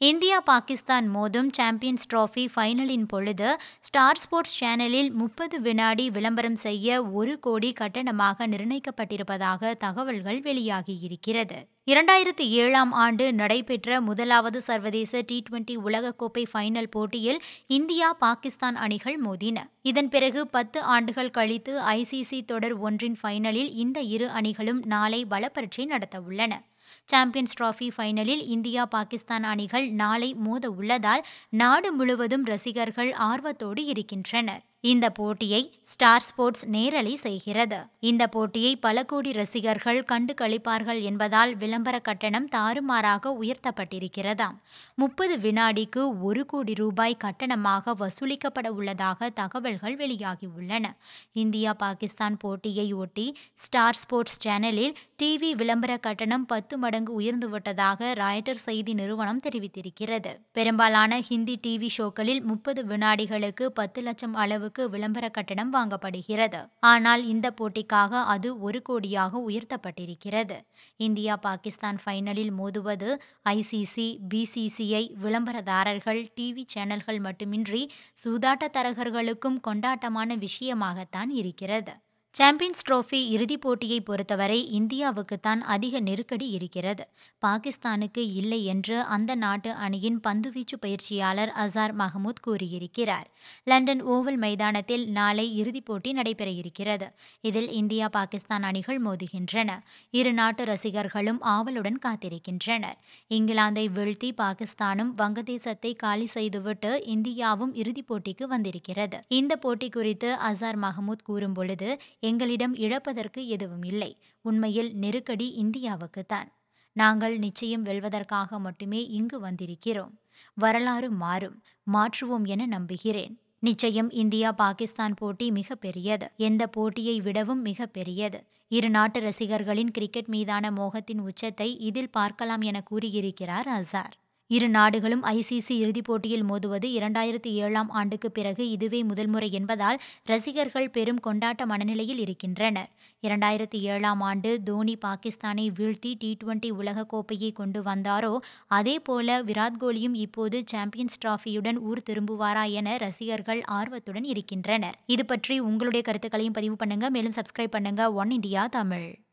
India Pakistan மோதும் champions trophy ஃபைனலின் பொழுது star sports சேனலில் முப்பது வினாடி விளம்பரம் செய்ய ஒரு கோடி கட்டணமாக நிர்ணயிக்கப்பட்டிருப்பதாக தகவல்கள் வெளியாகியிருக்கிறது. இரண்டாயிரத்தி ஏழாம் ஆண்டு நடைபெற்ற முதலாவது சர்வதேச டி டுவெண்டி உலகக்கோப்பை ஃபைனல் போட்டியில் இந்தியா பாகிஸ்தான் அணிகள் மோதின. இதன் பிறகு பத்து ஆண்டுகள் கழித்து ஐசிசி தொடர் ஒன்றின் ஃபைனலில் இந்த இரு அணிகளும் நாளை பலப்பரீட்சை நடத்தவுள்ளன சாம்பியன்ஸ் டிராஃபி ஃபைனலில் இந்தியா பாகிஸ்தான் அணிகள் நாளை மோத உள்ளதால் நாடு முழுவதும் ரசிகர்கள் ஆர்வத்தோடு இருக்கின்றனர். இந்த போட்டியை ஸ்டார் ஸ்போர்ட்ஸ் நேரலை செய்கிறது. இந்த போட்டியை பல கோடி ரசிகர்கள் கண்டு கழிப்பார்கள் என்பதால் விளம்பர கட்டணம் தாறுமாறாக உயர்த்தப்பட்டிருக்கிறதாம் முப்பது வினாடிக்கு ஒரு கோடி ரூபாய் கட்டணமாக வசூலிக்கப்பட உள்ளதாக தகவல்கள் வெளியாகியுள்ளன. இந்தியா பாகிஸ்தான் போட்டியை ஒட்டி ஸ்டார் ஸ்போர்ட்ஸ் சேனலில் டிவி விளம்பர கட்டணம் பத்து மடங்கு உயர்ந்துவிட்டதாக ராய்டர் செய்தி நிறுவனம் தெரிவித்திருக்கிறது. பெரும்பாலான ஹிந்தி டிவி ஷோக்களில் முப்பது வினாடிகளுக்கு பத்து லட்சம் அளவு அளவுக்கு விளம்பர கட்டணம் வாங்கப்படுகிறது. ஆனால் இந்த போட்டிக்காக அது ஒரு கோடியாக உயர்த்தப்பட்டிருக்கிறது. இந்தியா பாகிஸ்தான் ஃபைனலில் மோதுவது ஐசிசி பிசிசிஐ விளம்பரதாரர்கள் டிவி சேனல்கள் மட்டுமின்றி சூதாட்ட தரகர்களுக்கும் கொண்டாட்டமான விஷயமாகத்தான் இருக்கிறது. சாம்பியன்ஸ் ட்ரோஃபி இறுதிப் போட்டியை பொறுத்தவரை இந்தியாவுக்குத்தான் அதிக நெருக்கடி இருக்கிறது. பாகிஸ்தானுக்கு இல்லை என்று அந்த நாட்டு அணியின் பந்துவீச்சு பயிற்சியாளர் அசார் மஹமூத் கூறியிருக்கிறார். லண்டன் ஓவல் மைதானத்தில் நாளை இறுதிப் போட்டி நடைபெற இருக்கிறது இதில் இந்தியா பாகிஸ்தான் அணிகள் மோதுகின்றன. இரு நாட்டு ரசிகர்களும் ஆவலுடன் காத்திருக்கின்றனர். இங்கிலாந்தை வீழ்த்தி பாகிஸ்தானும் வங்கதேசத்தை காலி செய்துவிட்டு இந்தியாவும் இறுதிப் போட்டிக்கு வந்திருக்கிறது. இந்த போட்டி குறித்து அசார் மஹமூத் கூறும்பொழுது எங்களிடம் இழப்பதற்கு எதுவும் இல்லை. உண்மையில் நெருக்கடி இந்தியாவுக்குத்தான். நாங்கள் நிச்சயம் வெல்வதற்காக மட்டுமே இங்கு வந்திருக்கிறோம். வரலாறு மாறும். மாற்றுவோம் என நம்புகிறேன். நிச்சயம் இந்தியா பாகிஸ்தான் போட்டி மிக பெரியது. எந்த போட்டியை விடவும் மிக பெரியது. இரு நாட்டு ரசிகர்களின் கிரிக்கெட் மீதான மோகத்தின் உச்சத்தை இதில் பார்க்கலாம் என கூறியிருக்கிறார் அசார். இரு நாடுகளும் ஐசிசி இறுதிப் போட்டியில் மோதுவது இரண்டாயிரத்தி ஏழாம் ஆண்டுக்கு பிறகு இதுவே முதல் முறை என்பதால் ரசிகர்கள் பெரும் கொண்டாட்ட மனநிலையில் இருக்கின்றனர். இரண்டாயிரத்தி ஏழாம் ஆண்டு தோனி பாகிஸ்தானை வீழ்த்தி டி டுவெண்டி உலகக்கோப்பையை கொண்டு வந்தாரோ அதேபோல விராட் கோலியும் இப்போது சாம்பியன்ஸ் டிராஃபியுடன் ஊர் திரும்புவாரா என ரசிகர்கள் ஆர்வத்துடன் இருக்கின்றனர். இது பற்றி உங்களுடைய கருத்துக்களையும் பதிவு பண்ணுங்க. மேலும் சப்ஸ்கிரைப் பண்ணுங்க. One India Tamil.